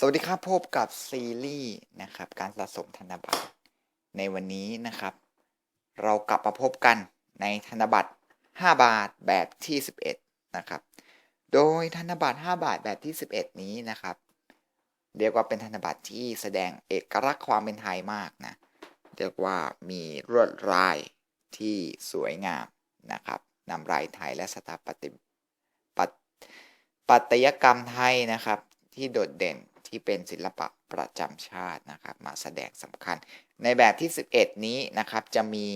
สวัสดีครับพบกับซีรีส์นะครับการสะสมธนบัตรในวันนี้นะครับ เรากลับมาพบกันในธนบัตร 5 บาทแบบที่ 11 นะครับ โดยธนบัตร 5 บาทแบบที่ 11 นี้นะครับ เรียกว่าเป็นธนบัตรที่แสดงเอกลักษณ์ความเป็นไทยมากนะเรียกว่ามีลวดลายที่สวยงามนะครับนำลายไทยและสถาปัตยปัตยกรรมไทยนะครับ ที่โดดเด่น ที่เป็นศิลปะประจำชาตินะครับ มาแสดงสำคัญ ในแบบที่ 11 นี้นะครับจะมี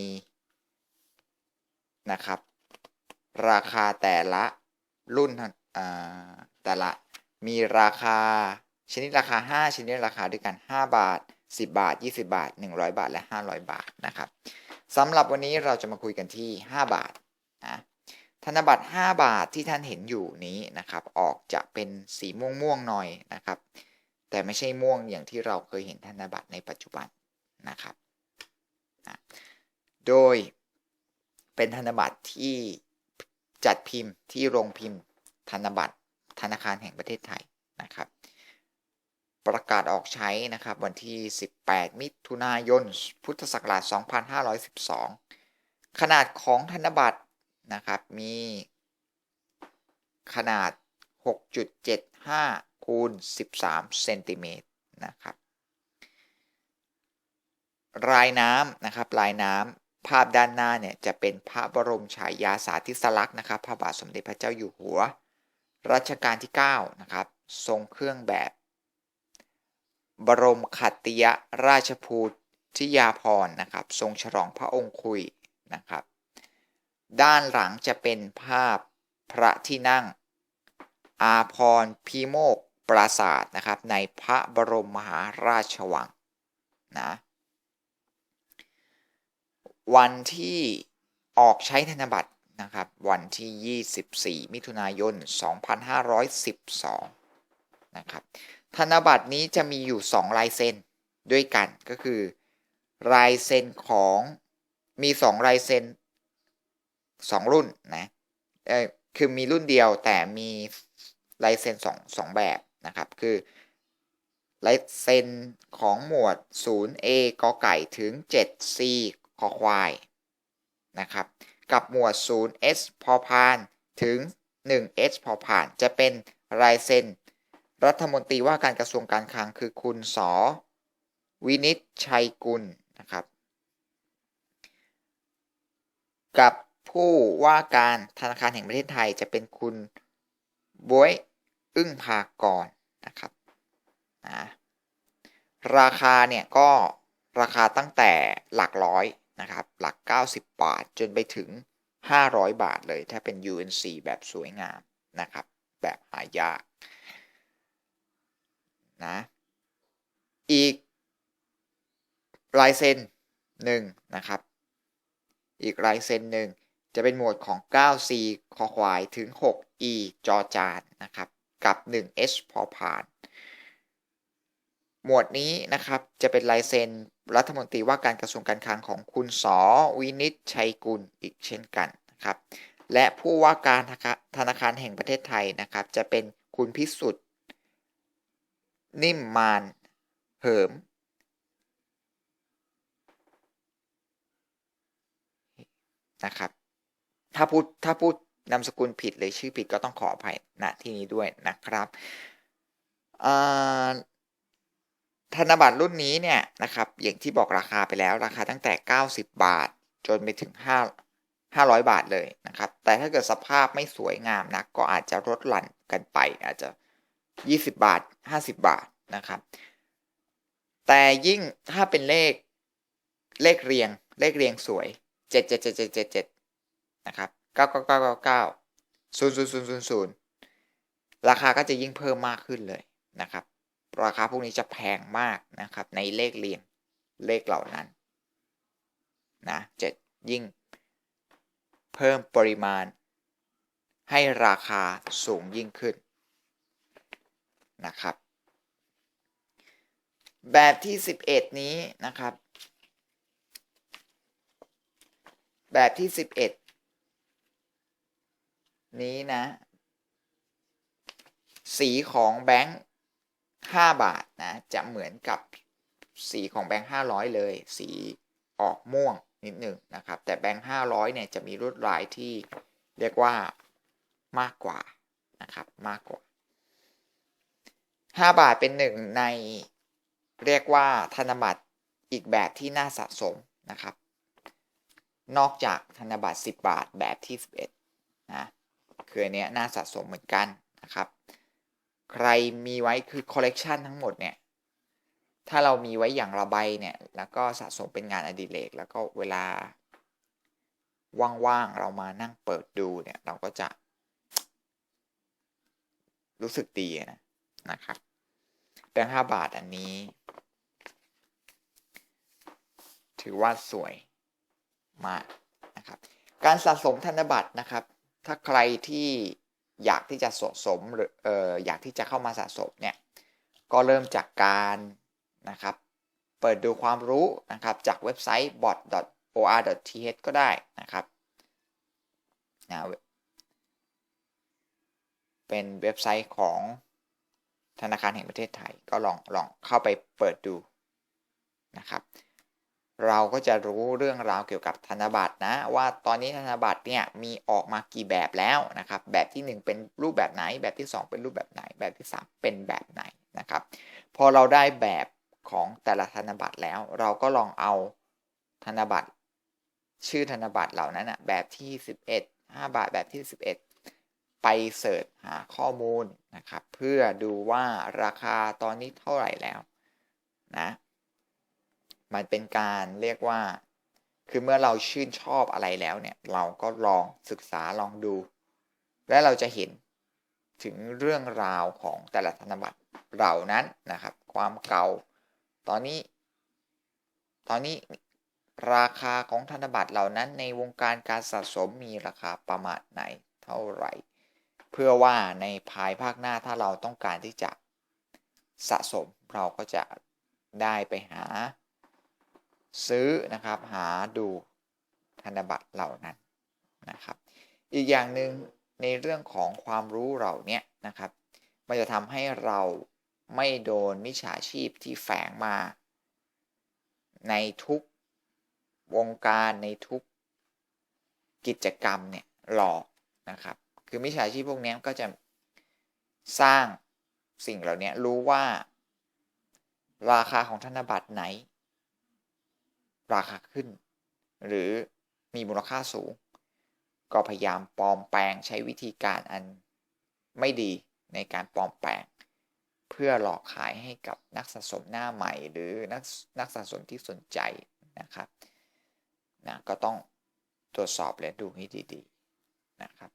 นะครับ ราคาแต่ละรุ่นแต่ละมีราคาชนิดราคา 5 ชนิดราคาด้วยกัน 5 บาท 10 บาท 20 บาท 100 บาทและ 500 บาทนะครับสำหรับวันนี้เราจะมาคุยกันที่ 5 บาทนะธนบัตร 5 บาทที่ท่านเห็นอยู่นี้นะครับ ออกจะเป็นสีม่วงม่วงหน่อยนะครับ แต่ไม่ใช่ม่วงอย่างที่เราเคยเห็นธนบัตรในปัจจุบันนะครับนะโดยเป็นธนบัตรที่จัดพิมพ์ที่โรงพิมพ์ ธนบัตรธนาคารแห่งประเทศไทยนะครับ ประกาศออกใช้นะครับวันที่ 18 มิถุนายน พุทธศักราช 2512 ขนาดของธนบัตรนะครับมีขนาด 6.75คูณ13เซนติเมตรนะครับลายน้ำนะครับลายน้ำภาพด้านหน้าเนี่ยจะเป็นพระบรมฉายาสาธิสลักษณ์นะครับพระบาทสมเด็จพระเจ้าอยู่หัวรัชกาลที่9นะครับทรงเครื่องแบบ บรมขัตติยราชภูทิยาพรนะครับ ทรงฉลองพระองค์คุยนะครับ ด้านหลังจะเป็นภาพพระที่นั่ง อาพรพิโมกปราสาทนะครับ ในพระบรมมหาราชวังนะวันที่ออกใช้ธนบัตรนะครับ วันที่ 24 มิถุนายน 2512 นะครับ ธนบัตรนี้จะมีอยู่ 2 ลายเซ็นด้วยกันก็คือ ลายเซ็นของมี 2 ลายเซ็น2 รุ่นนะเออคือมีรุ่นเดียวแต่มี ลายเซ็น2 2แบบนะครับ คือลายเซ็นของหมวด 0A กไก่ถึง 7C คอควายนะครับ กับหมวด 0S พอพานถึง 1S พอผ่าน จะเป็นลายเซ็นรัฐมนตรีว่าการกระทรวงการคลังคือคุณสอวินิจชัยกุลนะครับ กับผู้ว่าการธนาคารแห่งประเทศไทยจะเป็นคุณบวย อึ้งพากรนะครับนะราคาเนี่ยก็ราคาตั้งแต่หลักร้อยนะครับหลัก 90 บาทจนไปถึง 500 บาทเลย ถ้าเป็น UNC แบบสวยงามนะครับ แบบหายากนะอีกลายเซ็นหนึ่งนะครับ อีกลายเซ็นหนึ่งจะเป็นหมวดของ 9C คอควายถึง 6E จอจานนะครับ กับ 1H พอผ่าน หมวดนี้นะครับจะเป็นลายเซ็นรัฐมนตรีว่าการกระทรวงการคลังของคุณสอวินิจชัยกุลอีกเช่นกันนะครับ และผู้ว่าการธนาคารแห่งประเทศไทยนะครับ จะเป็นคุณพิสุทธิ์นิ่มมานเหิมนะครับถ้าพูดถ้าพูด นามสกุลผิดหรือชื่อผิดก็ต้องขออภัยณที่นี้ด้วยนะครับธนบัตรรุ่นนี้เนี่ยนะครับอย่างที่บอกราคาไปแล้วราคาตั้งแต่ 90 บาท จนไปถึง 5 500 บาทเลยนะครับ แต่ถ้าเกิดสภาพไม่สวยงามนะก็อาจจะลดหลั่นกันไป อาจจะ 20 บาท 50 บาทนะครับ แต่ยิ่งถ้าเป็นเลขเลขเรียงเลขเรียงสวย 7 7 7 7 7 7นะครับ 9 9 9 9 9 0 0 0 0 0 ราคาก็จะยิ่งเพิ่มมากขึ้นเลยนะครับ ราคาพวกนี้จะแพงมากนะครับ ในเลขเรียงเลขเหล่านั้นนะจะยิ่งเพิ่มปริมาณ ให้ราคาสูงยิ่งขึ้นนะครับ แบบที่ 11 นี้นะครับ แบบที่ 11 นี้นะ สีของแบงค์5บาทนะ จะเหมือนกับสีของแบงค์500เลย สีออกม่วงนิดหนึ่งนะครับ แต่แบงค์500เนี่ยจะมีลวดลายที่เรียกว่ามากกว่านะครับ มากกว่า5บาทเป็นหนึ่งในเรียกว่าธนบัตรอีกแบบที่น่าสะสมนะครับ นอกจากธนบัตร 10 บาทแบบที่ 11นะ คืออันเนี้ยน่าสะสมเหมือนกันนะครับ ใครมีไว้คือคอลเลกชันทั้งหมดเนี่ยถ้าเรามีไว้อย่างระบายเนี่ย แล้วก็สะสมเป็นงานอดิเรกแล้วก็เวลา ว่างๆ เรามานั่งเปิดดูเนี่ย เราก็จะ รู้สึกดีนะนะครับแบงค์ห้าบาทอันนี้ ถือว่าสวยมากนะครับ การสะสมธนบัตรนะครับ ถ้าใครที่อยากที่จะสะสมหรือเอออยากที่จะเข้ามาสะสมเนี่ยก็เริ่มจากการนะครับเปิดดูความรู้นะครับจากเว็บไซต์ bot.or.th ก็ได้นะครับนะเป็นเว็บไซต์ของธนาคารแห่งประเทศไทยก็ลองลองเข้าไปเปิดดูนะครับ เราก็จะรู้เรื่องราวเกี่ยวกับธนบัตรนะ ว่าตอนนี้ธนบัตรเนี่ยมีออกมากี่แบบแล้วนะครับ แบบที่ 1 เป็นรูปแบบไหน แบบที่ 2 เป็นรูปแบบไหน แบบที่ 3 เป็นแบบไหนนะครับ พอเราได้แบบของแต่ละธนบัตรแล้ว เราก็ลองเอาธนบัตร ชื่อธนบัตรเหล่านั้นนะแบบที่ 11 5 บาทแบบที่ 11 ไปเสิร์ชหาข้อมูลนะครับ เพื่อดูว่าราคาตอนนี้เท่าไหร่แล้วนะ มันเป็นการเรียกว่า คือเมื่อเราชื่นชอบอะไรแล้วเนี่ย เราก็ลองศึกษาลองดู และเราจะเห็นถึงเรื่องราวของแต่ละธนบัตรเหล่านั้นนะครับ ความเก่า ตอนนี้ ตอนนี้ราคาของธนบัตรเหล่านั้น ในวงการการสะสมมีราคาประมาณไหนเท่าไหร่ เพื่อว่าในภายภาคหน้าถ้าเราต้องการที่จะสะสมเราก็จะได้ไปหา ซื้อนะครับ หาดูธนบัตรเหล่านั้นนะครับ อีกอย่างหนึ่งในเรื่องของความรู้เราเนี่ยนะครับ มันจะทำให้เราไม่โดนมิจฉาชีพที่แฝงมา ในทุกวงการในทุกกิจกรรมเนี่ยหลอกนะครับ คือมิจฉาชีพพวกนี้ก็จะสร้างสิ่งเหล่านี้รู้ว่า ราคาของธนบัตรไหน ราคาขึ้น หรือมีมูลค่าสูง ก็พยายามปลอมแปลงใช้วิธีการอันไม่ดีในการปลอมแปลง เพื่อหลอกขายให้กับนักสะสมหน้าใหม่ หรือนักนักสะสมที่สนใจนะครับนะก็ต้องตรวจสอบและดูให้ดีๆนะครับ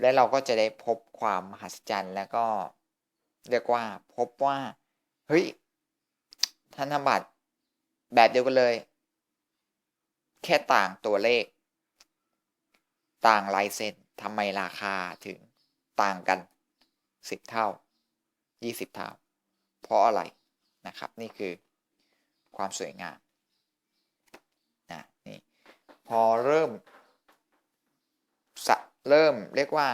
และเราก็จะได้พบความมหัศจรรย์แล้วก็เรียกว่าพบว่า เฮ้ยธนบัตร แบบเดียวกันเลย แค่ต่างตัวเลข ต่างลายเซ็นทำไมราคาถึงต่างกัน10เท่า20เท่า เพราะอะไรนะครับ นี่คือความสวยงามนะนี่พอเริ่มเริ่มเรียกว่า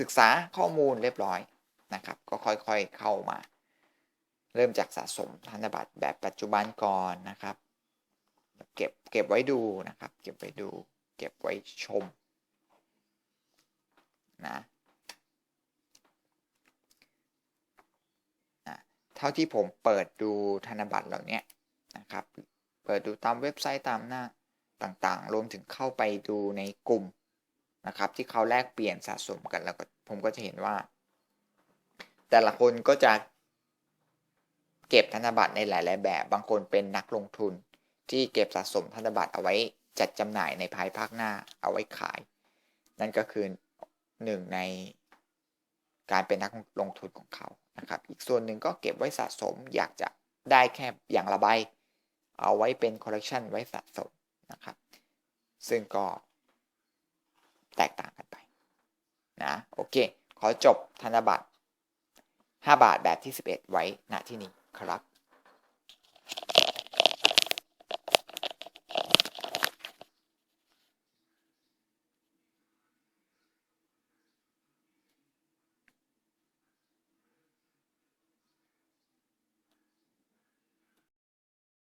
ศึกษาข้อมูลเรียบร้อยนะครับ ก็ค่อยๆเข้ามา เริ่มจากสะสมธนบัตรแบบปัจจุบันก่อนนะครับ เก็บเก็บไว้ดูนะครับ เก็บไว้ดู เก็บไว้ชมนะนะเท่าที่ผมเปิดดูธนบัตรเหล่านี้นะครับ เปิดดูตามเว็บไซต์ตามหน้าต่างๆ รวมถึงเข้าไปดูในกลุ่มนะครับ ที่เขาแลกเปลี่ยนสะสมกันแล้วก็ผมก็จะเห็นว่า แต่ละคนก็จะ เก็บธนบัตรในหลาย ๆ แบบ บางคนเป็นนักลงทุน ที่เก็บสะสมธนบัตรเอาไว้จัดจำหน่ายในภายภาคหน้าเอาไว้ขาย นั่นก็คือหนึ่งในการเป็นนักลงทุนของเขานะครับ อีกส่วนหนึ่งก็เก็บไว้สะสมอยากจะได้แค่อย่างละใบเอาไว้เป็นคอลเลกชันไว้สะสมนะครับ ซึ่งก็แตกต่างกันไปนะโอเค ขอจบธนบัตร 5 บาทแบบที่ 11 ไว้ณที่นี้ ครับ